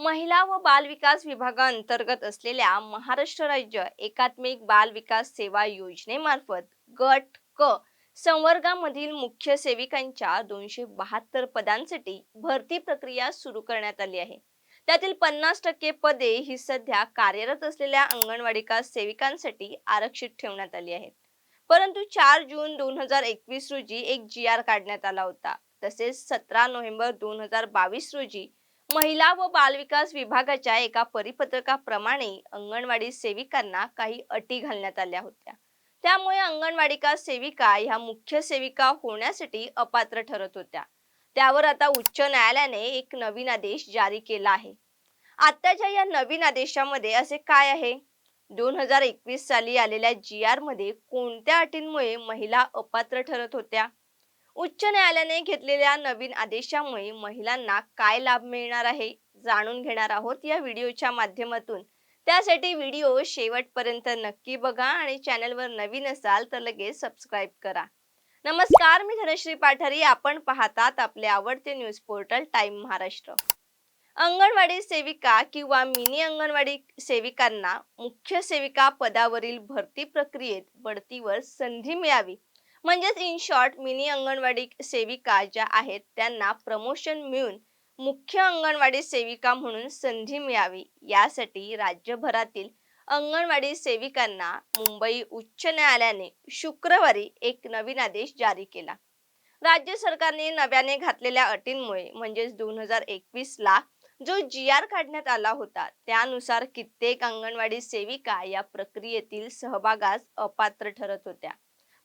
महिला व बाल विकास विभागाअंतर्गत असलेल्या महाराष्ट्र राज्य एकात्मिक बाल विकास सेवा योजनेमार्फत गट क संवर्गामधील मुख्य सेविकांच्या दोनशे बहात्तर पदांसाठी भरती प्रक्रिया सुरू करण्यात आली आहे. त्यातील पन्नास टक्के पदे ही सध्या कार्यरत असलेल्या अंगणवाडी का सेविकांसाठी आरक्षित ठेवण्यात आली आहेत. परंतु चार जून दोन हजार एकवीस रोजी एक जी आर काढण्यात आला होता. तसेच सतरा नोव्हेंबर दोन हजार बावीस रोजी महिला व बालविकास विभागाच्या एका परिपत्रकाप्रमाणे अंगणवाडी सेविकांना काही अटी घालण्यात आल्या होत्या. त्यामुळे अंगणवाडिका सेविका ह्या मुख्य सेविका होण्यासाठी अपात्र ठरत होत्या. त्यावर आता उच्च न्यायालयाने एक नवीन आदेश जारी केला आहे. आताच्या या नवीन आदेशामध्ये असे काय आहे? दोन हजार एकवीस साली आलेल्या जी आरमध्ये कोणत्या अटींमुळे महिला अपात्र ठरत होत्या? उच्च न्यायालयाने घेतलेल्या नवीन आदेशामुळे महिलांना काय लाभ मिळणार आहे जाणून घेणार आहोत या व्हिडिओच्या माध्यमातून. त्यासाठी व्हिडिओ शेवटपर्यंत नक्की बघा आणि चॅनलवर नवीन असाल तर लगेच सबस्क्राईब करा. नमस्कार मी धनश्री पाठारी. आपण पाहतात आपले आवडते news portal time Maharashtra. Anganwadi सेविका किंवा मिनी अंगणवाडी सेविकांना मुख्य सेविका पदावरील भरती प्रक्रियेत बढतीवर संधी मिळावी. म्हणजेच इन शॉर्ट मिनी अंगणवाडी सेविका ज्या आहेत त्यांना प्रमोशन मिळून मुख्य अंगणवाडी सेविका म्हणून संधी मिळावी. यासाठी राज्यभरातील अंगणवाडी सेविकांना मुंबई उच्च न्यायालयाने शुक्रवारी एक नवीन आदेश जारी केला. राज्य सरकारने नव्याने घातलेल्या अटींमुळे म्हणजेच दोन हजार एकवीस ला जो जी आर काढण्यात आला होता त्यानुसार कित्येक अंगणवाडी सेविका या प्रक्रियेतील सहभागास अपात्र ठरत होत्या.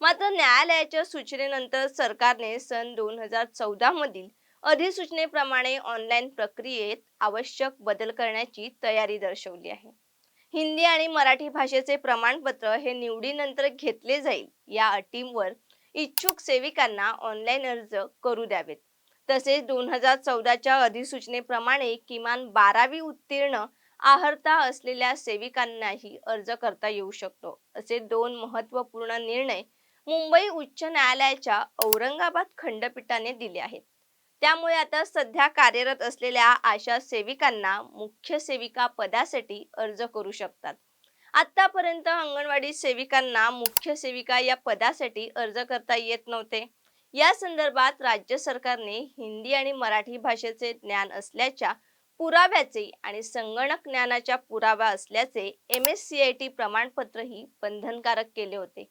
मात्र न्यायालयाच्या सूचनेनंतर सरकारने सन दोन हजार चौदा मधील अधिसूचनेप्रमाणे ऑनलाईन प्रक्रियेत आवश्यक बदल करण्याची तयारी दर्शवली आहे. हिंदी आणि मराठी भाषेचे प्रमाणपत्र हे निवडीनंतर घेतले जाईल या अटींवर इच्छुक सेविकांना ऑनलाईन अर्ज करू द्यावेत. तसेच दोन हजार चौदाच्या अधिसूचनेप्रमाणे किमान बारावी उत्तीर्ण आहर्ता असलेल्या सेविकांनाही अर्ज करता येऊ शकतो असे दोन महत्त्वपूर्ण निर्णय मुंबई उच्च न्यायालयाच्या औरंगाबाद खंडपीठाने दिले आहेत. त्यामुळे आता सध्या कार्यरत असलेल्या आशा सेविकांना मुख्य सेविका पदासाठी अर्ज करू शकतात. आतापर्यंत अंगणवाडी सेविकांना मुख्य सेविका या पदासाठी अर्ज करता येत नव्हते. या संदर्भात राज्य सरकारने हिंदी आणि मराठी भाषेचे ज्ञान असल्याच्या पुराव्याचे आणि संगणक ज्ञानाच्या पुरावा असल्याचे M S C I T प्रमाणपत्रही बंधनकारक केले होते.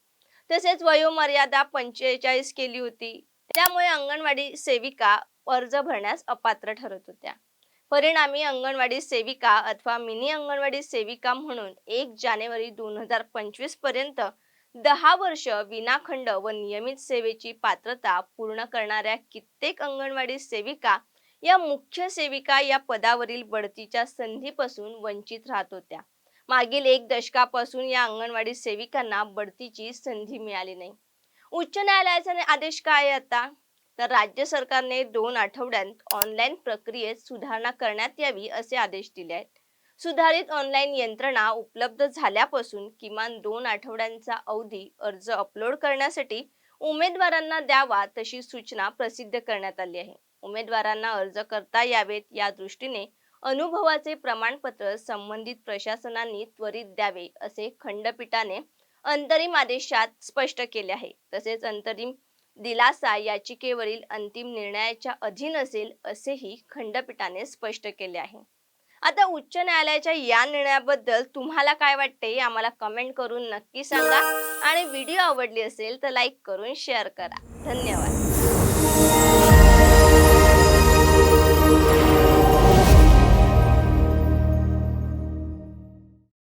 तसेच वयोमर्यादा पंचेचाळीस केली होती. त्यामुळे अंगणवाडी सेविका अर्ज भरण्यास अपात्र ठरत होत्या. परिणामी अंगणवाडी सेविका अथवा मिनी अंगणवाडी सेविका म्हणून एक जानेवारी दोन हजार पंचवीसपर्यंत दहा वर्ष विनाखंड व नियमित सेवेची पात्रता पूर्ण करणाऱ्या कित्येक अंगणवाडी सेविका या मुख्य सेविका या पदावरील बढतीच्या संधीपासून वंचित राहत होत्या. मागील एक दशकापासून या अंगणवाडी सेविकांना बढतीची संधी मिळाली नाही. उच्च न्यायालयाचा आदेश काय आहे आता? तर राज्य सरकारने दोन आठवड्यात ऑनलाईन प्रक्रियेत सुधारणा करण्यात यावी असे आदेश दिले आहेत. सुधारित ऑनलाईन यंत्रणा उपलब्ध झाल्यापासून किमान दोन आठवड्यांचा अवधी अर्ज अपलोड करण्यासाठी उमेदवारांना द्यावा तशी सूचना प्रसिद्ध करण्यात आली आहे. उमेदवारांना अर्ज करता यावेत या दृष्टीने अनुभवाचे प्रमाणपत्र संबंधित प्रशासनांनी त्वरित द्यावे असे खंडपीठाने अंतरिम आदेशात स्पष्ट केले आहे. तसेच अंतरिम दिलासा याचिकेवरील अंतिम निर्णयाच्या अधीन असेल असेही खंडपीठाने स्पष्ट केले आहे. आता उच्च न्यायालयाच्या या निर्णयाबद्दल तुम्हाला काय वाटते आम्हाला कमेंट करून नक्की सांगा. आणि व्हिडिओ आवडली असेल तर लाईक करून शेअर करा. धन्यवाद.